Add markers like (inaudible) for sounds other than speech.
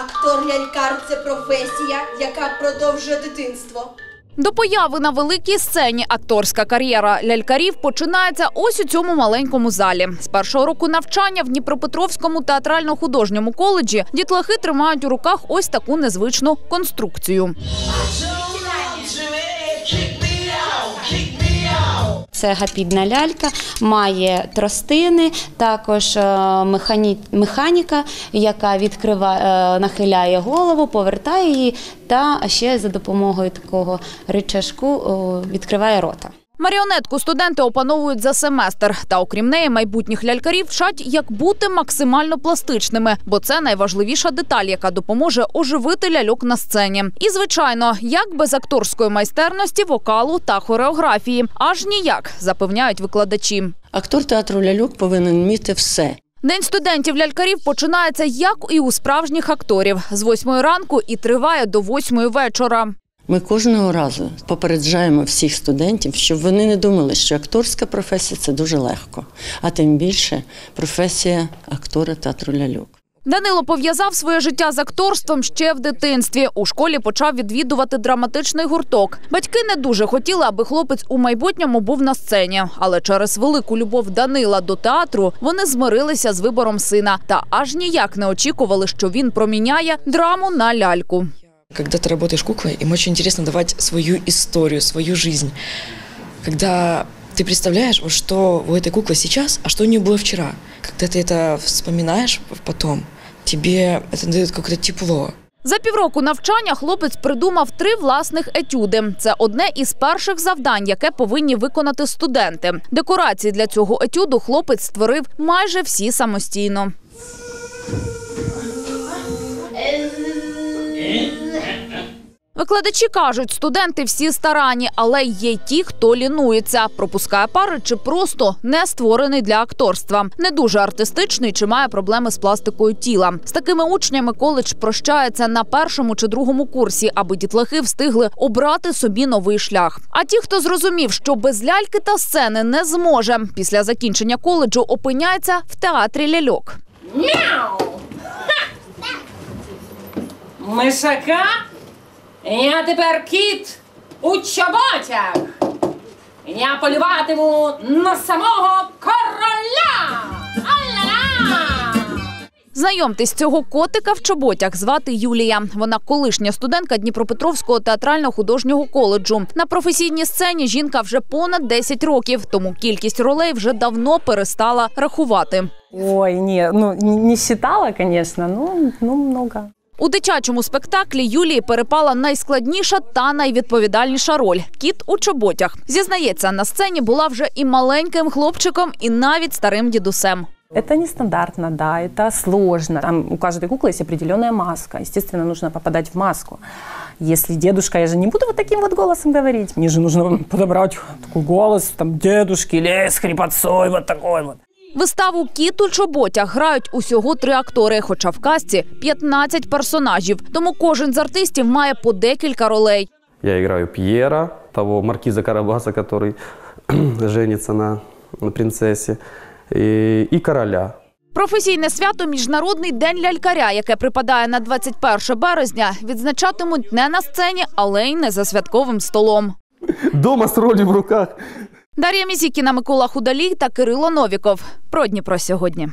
Актор-лялькар це професія, яка продовжує дитинство. До появи на великій сцені акторська кар'єра лялькарів починається ось у цьому маленькому залі. З першого року навчання в Дніпропетровському театрально-художньому коледжі дітлахи тримають у руках ось таку незвичну конструкцію. Це гапідна лялька, має тростини, також е, механі... механіка, яка відкриває, е, нахиляє голову, повертає її, та ще за допомогою такого речашку відкриває рота. Маріонетку студенти опановують за семестр. Та окрім неї, майбутніх лялькарів вчать, як бути максимально пластичними, бо це найважливіша деталь, яка допоможе оживити ляльок на сцені. І звичайно, як без акторської майстерності, вокалу та хореографії, аж ніяк запевняють викладачі. Актор театру ляльок повинен вміти все. День студентів лялькарів починається як і у справжніх акторів з восьмої ранку і триває до восьмої вечора. Ми кожного разу попереджаємо всіх студентів, щоб вони не думали, що акторська професія це дуже легко, а тим більше професія актора театру ляльок. Данило пов'язав своє життя з акторством ще в дитинстві. У школі почав відвідувати драматичний гурток. Батьки не дуже хотіли, аби хлопець у майбутньому був на сцені. Але через велику любов Данила до театру вони змирилися з вибором сина та аж ніяк не очікували, що він проміняє драму на ляльку. Когда ты работаешь куклой, им очень интересно давать свою историю, свою жизнь. Когда ты представляешь, вот что у этой куклы сейчас, а что у нее было вчера. Когда ты это вспоминаешь потом, тебе это дает какое-то тепло. За півроку навчання хлопець придумав три власних етюди. Це одне із перших завдань, яке повинні виконати студенти. Декорації для цього етюду хлопець створив майже всі самостійно. Викладачі кажуть, студенти всі старанні, але є ті, хто лінується, пропускає пари чи просто не створений для акторства, не дуже артистичний чи має проблеми з пластикою тіла. З такими учнями коледж прощається на першому чи другому курсі, аби дітлахи встигли обрати собі новий шлях. А ті, хто зрозумів, що без ляльки та сцени не зможе, після закінчення коледжу опиняється в театрі ляльок. Мишака? Я тепер кіт у чоботях. Я полюватиму на самого короля. Знайомтесь, цього котика в чоботях звати Юлія. Вона колишня студентка Дніпропетровського театрально-художнього коледжу. На професійній сцені жінка вже понад 10 років, тому кількість ролей вже давно перестала рахувати. Ой, не, ну не считала, конечно, но ну, много. У дитячому спектаклі Юлії перепала найскладніша та найвідповідальніша роль кіт у чоботях. Зізнається, на сцені була вже і маленьким хлопчиком, і навіть старим дідусем. Это нестандартно, да, это сложно. Там у каждой куклы есть определенная маска. Естественно, нужно попадать в маску. Если дедушка, я же не буду вот таким вот голосом говорить. Мне же нужно подобрать такой голос, там, дедушки, или с хрипотцой, вот такой вот. Виставу Кіт у чоботях грають усього три актори, хоча в казці 15 персонажів. Тому кожен з артистів має по декілька ролей. Я играю Пьера, того маркиза Карабаса, который (clears throat) женится на, и, и короля. Професійне свято Міжнародний день лялькаря, яке припадає на 21 березня, відзначатимуть не на сцені, але й не за святковим столом. Дома с ролью в руках. Дар'я Мізікіна, Микола Худалій та Кирило Новіков. Про Дніпро сьогодні.